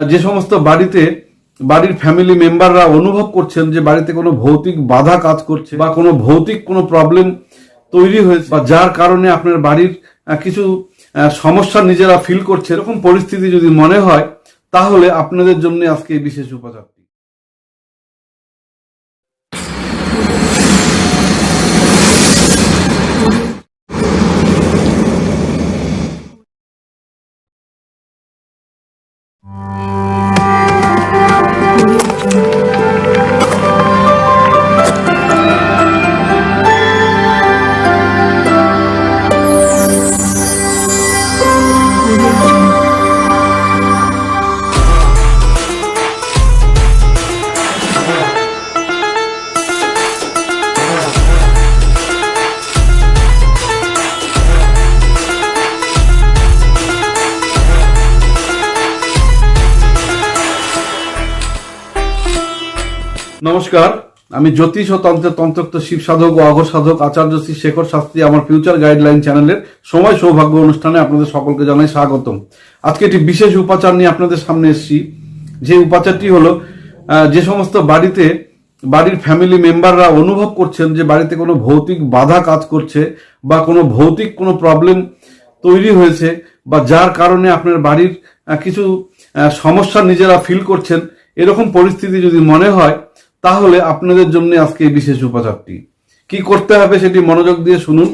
যে সমস্ত বাড়িতে, বাড়ির ফ্যামিলি মেম্বাররা অনুভব করছেন যে বাড়িতে কোনো ভৌতিক বাধা কাজ করছে বা কোনো ভৌতিক কোনো প্রবলেম তৈরি হয়েছে বা যার কারণে আপনার বাড়ির কিছু সমস্যা নিজেরা ফিল করছে, এরকম পরিস্থিতি যদি মনে হয়, তাহলে আপনাদের জন্য আজকে বিশেষ উপচারটি নমস্কার, আমি জ্যোতিষ ও তন্ত্রের তন্ত্রক্ত শিব সাধক ও অঘ সাধক আচার্য শ্রী শেখর শাস্ত্রী আমার ফিউচার গাইডলাইন চ্যানেলের সময় সৌভাগ্য অনুষ্ঠানে আপনাদের সকলকে জানাই স্বাগতম। আজকে একটি বিশেষ উপাচার নিয়ে আপনাদের সামনে এসেছি। যে উপাচারটি হলো যে সমস্ত বাড়িতে, বাড়ির ফ্যামিলি মেম্বাররা অনুভব করছেন যে বাড়িতে কোনো ভৌতিক বাধা কাজ করছে বা কোনো ভৌতিক কোনো প্রবলেম তৈরি হয়েছে বা যার কারণে আপনার বাড়ির কিছু সমস্যা নিজেরা ফিল করছেন, এরকম পরিস্থিতি যদি মনে হয় তাহলে আপনাদের জন্য আজকে বিশেষ উপাচারটি। কি করতে হবে সেটি মনোযোগ দিয়ে শুনুন।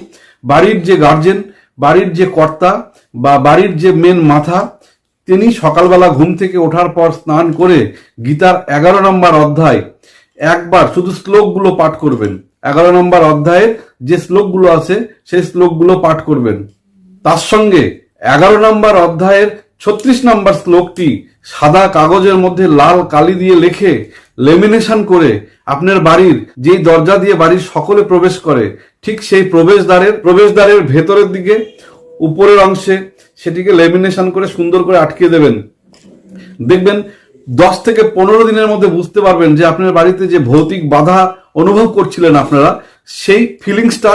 বাড়ির যে গার্জেন বাড়ির যে কর্তা বা বাড়ির যে মেন মাথা, তিনি সকালবেলা ঘুম থেকে ওঠার পর স্নান করে গীতার এগারো নম্বর অধ্যায় একবার শুধু শ্লোকগুলো পাঠ করবেন। এগারো নম্বর অধ্যায়ের যে শ্লোকগুলো আছে, সেই শ্লোকগুলো পাঠ করবেন। তার সঙ্গে এগারো নম্বর অধ্যায়ের ছত্রিশ নম্বর শ্লোকটি সাদা কাগজের মধ্যে লাল কালি দিয়ে লিখে লেমিনেশন করে আপনার বাড়ির যেই দরজা দিয়ে বাড়ির সকলে প্রবেশ করে, ঠিক সেই প্রবেশদ্বারের প্রবেশদ্বারের ভেতরের দিকে, উপরের অংশে সেটিকে লেমিনেশন করে সুন্দর করে আটকে দেবেন। দেখবেন দশ থেকে পনেরো দিনের মধ্যে বুঝতে পারবেন যে আপনার বাড়িতে যে ভৌতিক বাধা অনুভব করছিলেন আপনারা, সেই ফিলিংসটা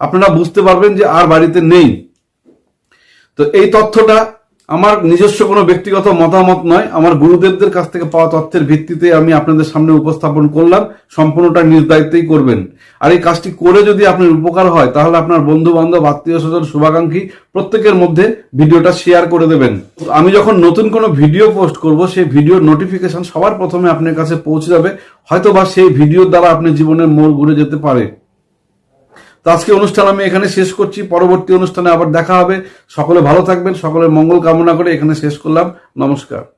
আপনারা বুঝতে পারবেন যে আর বাড়িতে নেই। তো এই তথ্যটা আমার নিজস্ব কোনো ব্যক্তিগত মতামত নয়। আমার গুরুদেবদের কাছ থেকে পাওয়া তথ্যের ভিত্তিতে আমি আপনাদের সামনে উপস্থাপন করলাম। সম্পূর্ণটা নিজ দায়িত্বেই করবেন। আর এই কাজটি করে যদি আপনার উপকার হয়, তাহলে আপনার বন্ধু বান্ধব আত্মীয় স্বজন শুভাকাঙ্ক্ষী প্রত্যেকের মধ্যে ভিডিওটা শেয়ার করে দেবেন। আমি যখন নতুন কোনো ভিডিও পোস্ট করব, সেই ভিডিওর নোটিফিকেশন সবার প্রথমে আপনার কাছে পৌঁছে যাবে। হয়তো বা সেই ভিডিওর দ্বারা আপনি জীবনের মোড় ঘুরে যেতে পারে। আজকে অনুষ্ঠান আমি এখানে শেষ করছি। পরবর্তী অনুষ্ঠানে আবার দেখা হবে। সকলে ভালো থাকবেন, সকলের মঙ্গল কামনা করে এখানে শেষ করলাম। নমস্কার।